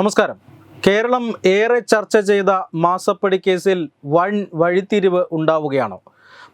നമസ്കാരം. കേരളം ഏറെ ചർച്ച ചെയ്ത മാസപ്പടി കേസിൽ വൺ വഴിത്തിരിവ് ഉണ്ടാവുകയാണോ?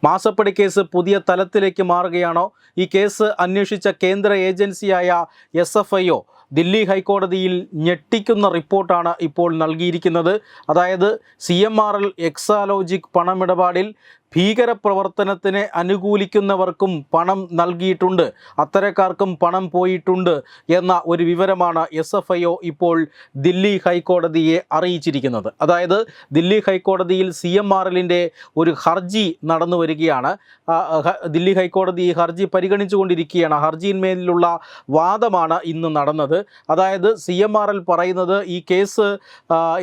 മാസപ്പടി കേസ് പുതിയ തലത്തിലേക്ക് മാറുകയാണോ? ഈ കേസ് അന്വേഷിച്ച കേന്ദ്ര ഏജൻസിയായ S F I O Delhi ഹൈക്കോടതിയിൽ ഞെട്ടിക്കുന്ന റിപ്പോർട്ടാണ് ഇപ്പോൾ നൽകിയിരിക്കുന്നത്. അതായത് C M R L Exalogic പണമിടപാടിൽ ഭീകരപ്രവർത്തനത്തിനെ അനുകൂലിക്കുന്നവർക്കും പണം നൽകിയിട്ടുണ്ട്. അത്തരക്കാർക്കും പണം പോയിട്ടുണ്ട് എന്ന ഒരു വിവരമാണ് എസ് എഫ് ഐ ഒ ഇപ്പോൾ ദില്ലി ഹൈക്കോടതിയെ അറിയിച്ചിരിക്കുന്നത്. അതായത് ദില്ലി ഹൈക്കോടതിയിൽ സി എം ആർ എല്ലിന്റെ ഒരു ഹർജി നടന്നു വരികയാണ്. ദില്ലി ഹൈക്കോടതി ഈ ഹർജി പരിഗണിച്ചുകൊണ്ടിരിക്കുകയാണ്. ഹർജിയിന്മേലുള്ള വാദമാണ് ഇന്ന് നടന്നത്. അതായത് സി എം ആർ എൽ പറയുന്നത് ഈ case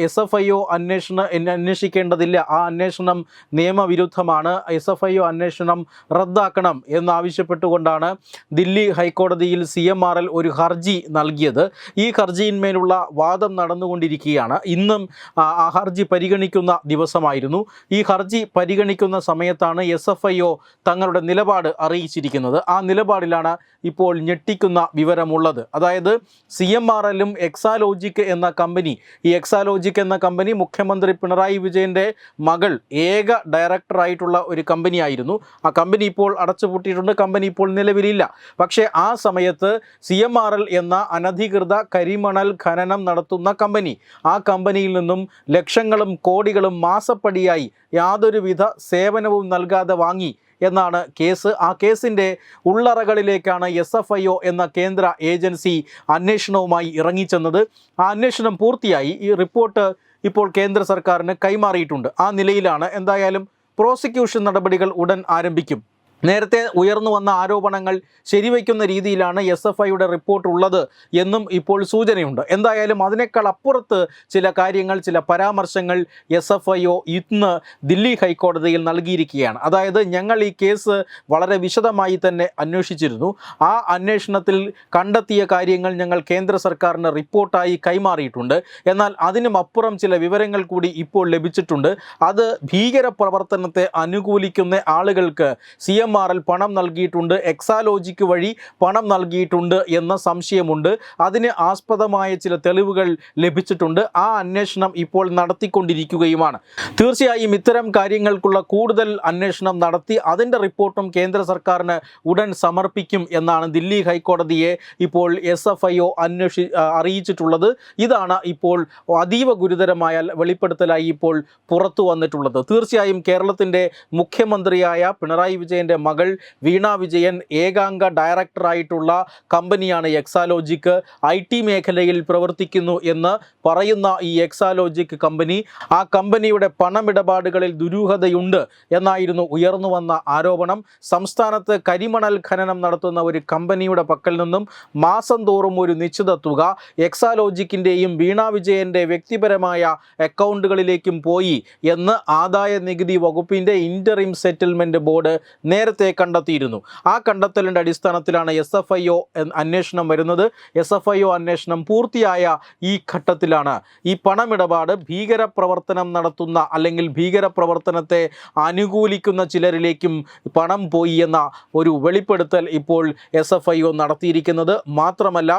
S F I O അന്വേഷണ അന്വേഷിക്കേണ്ടതില്ല. ആ അന്വേഷണം നിയമവിരുദ്ധമാണ്. എസ് എഫ് ഐ ഒ അന്വേഷണം റദ്ദാക്കണം എന്നാവശ്യപ്പെട്ടുകൊണ്ടാണ് ദില്ലി ഹൈക്കോടതിയിൽ സി എം ആർ എൽ ഒരു ഹർജി നൽകിയത്. ഈ ഹർജിയിന്മേലുള്ള വാദം നടന്നുകൊണ്ടിരിക്കുകയാണ്. ഇന്നും ആ ഹർജി പരിഗണിക്കുന്ന ദിവസമായിരുന്നു. ഈ ഹർജി പരിഗണിക്കുന്ന സമയത്താണ് എസ് എഫ് ഐ ഒ തങ്ങളുടെ നിലപാട് അറിയിച്ചിരിക്കുന്നത്. ആ നിലപാടിലാണ് ഇപ്പോൾ ഞെട്ടിക്കുന്ന വിവരമുള്ളത്. അതായത് സി എം ആർ എല്ലും എക്സാലോജിക് എന്ന കമ്പനി ഈ എക്സാലോജിക് എന്ന കമ്പനി മുഖ്യമന്ത്രി പിണറായി വിജയന്റെ മകൾ ഏക ഡയറക്ടറായിട്ടുള്ള ഒരു കമ്പനിയായിരുന്നു. ആ കമ്പനി ഇപ്പോൾ അടച്ചുപൂട്ടിയിട്ടുണ്ട്. കമ്പനി ഇപ്പോൾ നിലവിലില്ല. പക്ഷേ ആ സമയത്ത് സി എം ആർ എൽ എന്ന അനധികൃത കരിമണൽ ഖനനം നടത്തുന്ന കമ്പനി ആ കമ്പനിയിൽ നിന്നും ലക്ഷങ്ങളും കോടികളും മാസപ്പടിയായി യാതൊരുവിധ സേവനവും നൽകാതെ വാങ്ങി എന്നാണ് കേസ്. ആ കേസിന്റെ ഉള്ളറകളിലേക്കാണ് എസ് എഫ് ഐ ഒ എന്ന കേന്ദ്ര ഏജൻസി അന്വേഷണവുമായി ഇറങ്ങിച്ചെന്നത്. ആ അന്വേഷണം പൂർത്തിയായി. ഈ റിപ്പോർട്ട് ഇപ്പോൾ കേന്ദ്ര സർക്കാരിന് കൈമാറിയിട്ടുണ്ട്. ആ നിലയിലാണ്. എന്തായാലും പ്രോസിക്യൂഷൻ നടപടികൾ ഉടൻ ആരംഭിക്കും. നേരത്തെ ഉയർന്നു വന്ന ആരോപണങ്ങൾ ശരിവയ്ക്കുന്ന രീതിയിലാണ് എസ് എഫ് ഐയുടെ റിപ്പോർട്ട് ഉള്ളത് എന്നും ഇപ്പോൾ സൂചനയുണ്ട്. എന്തായാലും അതിനേക്കാൾ അപ്പുറത്ത് ചില കാര്യങ്ങൾ ചില പരാമർശങ്ങൾ എസ് എഫ് ഐ ഇന്ന് ദില്ലി ഹൈക്കോടതിയിൽ നൽകിയിരിക്കുകയാണ്. അതായത് ഞങ്ങൾ ഈ കേസ് വളരെ വിശദമായി തന്നെ അന്വേഷിച്ചിരുന്നു. ആ അന്വേഷണത്തിൽ കണ്ടെത്തിയ കാര്യങ്ങൾ ഞങ്ങൾ കേന്ദ്ര സർക്കാരിന് റിപ്പോർട്ടായി കൈമാറിയിട്ടുണ്ട്. എന്നാൽ അതിനും അപ്പുറം ചില വിവരങ്ങൾ കൂടി ഇപ്പോൾ ലഭിച്ചിട്ടുണ്ട്. അത് ഭീകര പ്രവർത്തനത്തെ അനുകൂലിക്കുന്ന ആളുകൾക്ക് സി എം ആർ എൽ പണം നൽകിയിട്ടുണ്ട്. എക്സാലോജിക്ക് വഴി പണം നൽകിയിട്ടുണ്ട് എന്ന സംശയമുണ്ട്. അതിന് ആസ്പദമായ ചില തെളിവുകൾ ലഭിച്ചിട്ടുണ്ട്. ആ അന്വേഷണം ഇപ്പോൾ നടത്തിക്കൊണ്ടിരിക്കുകയുമാണ്. തീർച്ചയായും ഇത്തരം കാര്യങ്ങൾക്കുള്ള കൂടുതൽ അന്വേഷണം നടത്തി അതിന്റെ റിപ്പോർട്ടും കേന്ദ്ര സർക്കാരിന് ഉടൻ സമർപ്പിക്കും എന്നാണ് ദില്ലി ഹൈക്കോടതിയെ ഇപ്പോൾ എസ് എഫ് ഐ ഒ അന്വേഷി അറിയിച്ചിട്ടുള്ളത്. ഇതാണ് ഇപ്പോൾ അതീവ ഗുരുതരമായ വെളിപ്പെടുത്തലായി ഇപ്പോൾ പുറത്തു വന്നിട്ടുള്ളത്. തീർച്ചയായും കേരളത്തിന്റെ മുഖ്യമന്ത്രിയായ പിണറായി വിജയന്റെ മകൾ വീണ വിജയൻ ഏകാംഗ ഡയറക്ടറായിട്ടുള്ള കമ്പനിയാണ് എക്സാലോജിക്ക് ഐ ടി മേഖലയിൽ പ്രവർത്തിക്കുന്നു എന്ന് പറയുന്ന ഈ എക്സാലോജിക് കമ്പനി ആ കമ്പനിയുടെ പണമിടപാടുകളിൽ ദുരൂഹതയുണ്ട് എന്നായിരുന്നു ഉയർന്നു വന്ന ആരോപണം. സംസ്ഥാനത്ത് കരിമണൽ ഖനനം നടത്തുന്ന ഒരു കമ്പനിയുടെ പക്കൽ നിന്നും മാസം തോറും ഒരു നിശ്ചിത തുക എക്സാലോജിക്കിന്റെയും വീണ വിജയന്റെ വ്യക്തിപരമായ അക്കൗണ്ടുകളിലേക്കും പോയി എന്ന് ആദായ നികുതി വകുപ്പിന്റെ ഇന്ററിം സെറ്റിൽമെന്റ് ബോർഡ് നേരത്തെ കണ്ടെത്തിയിരുന്നു. ആ കണ്ടെത്തലിന്റെ അടിസ്ഥാനത്തിലാണ് എസ് എഫ് ഐ ഒ അന്വേഷണം വരുന്നത്. എസ് എഫ് ഐ ഒ അന്വേഷണം പൂർത്തിയായ ഈ ഘട്ടത്തിലാണ്. ഈ പണമിടപാട് ഭീകരപ്രവർത്തനം നടത്തുന്ന അല്ലെങ്കിൽ ഭീകരപ്രവർത്തനത്തെ അനുകൂലിക്കുന്ന ചിലരിലേക്കും പണം പോയി എന്ന ഒരു വെളിപ്പെടുത്തൽ ഇപ്പോൾ എസ് എഫ് ഐ ഒ നടത്തിയിരിക്കുന്നത്. മാത്രമല്ല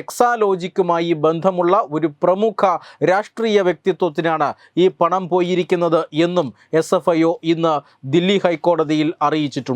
എക്സാലോജിക്കുമായി ബന്ധമുള്ള ഒരു പ്രമുഖ രാഷ്ട്രീയ വ്യക്തിത്വത്തിനാണ് ഈ പണം പോയിരിക്കുന്നത് എന്നും എസ് എഫ് ഐ ഒ ഇന്ന് ദില്ലി ഹൈക്കോടതിയിൽ അറിയിച്ചിട്ടുണ്ട്.